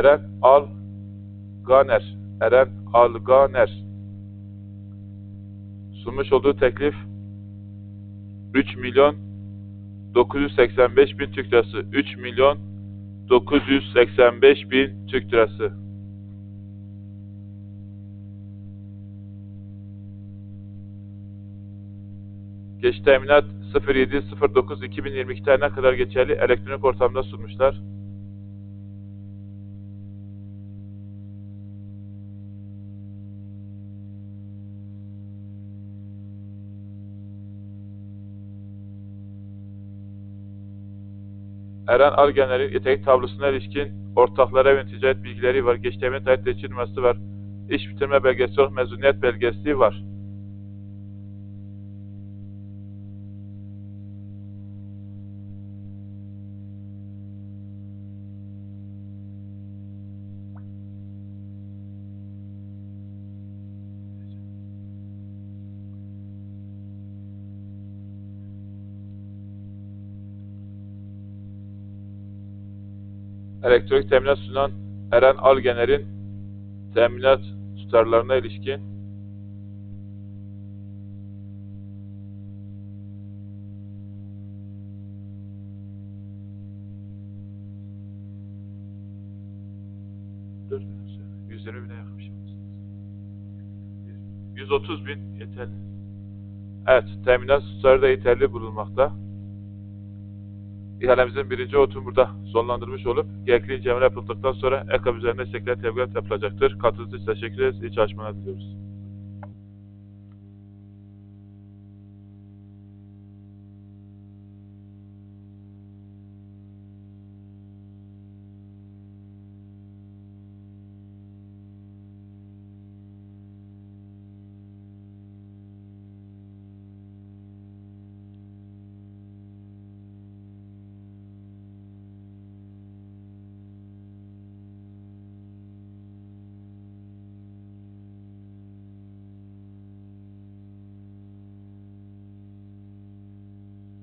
Eren Al Ganer. Eren Al Ganer. Sunmuş olduğu teklif 3 milyon 985 bin Türk lirası. 3 milyon 985 bin Türk lirası. Geç teminat 07.09.2022 tarihine kadar geçerli elektronik ortamda sunmuşlar. Eren Algener'in yetenek tablosuna ilişkin ortaklara ve ticaret bilgileri var. Geç teminat ait numarası var. İş bitirme belgesi. Mezuniyet belgesi var. Elektronik teminat sunan Eren Algener'in teminat tutarlarına ilişkin 120 bine bir şey olması lazım. 130 bin yeterli. Evet, teminat tutarı da yeterli bulunmakta. İhalemizin birinci oturum burada sonlandırmış olup gerekli inceleme yapıldıktan sonra EKAB üzerine istekler tebligat yapılacaktır. Katıldığınız için teşekkür ederiz. İyi çalışmalar diliyoruz.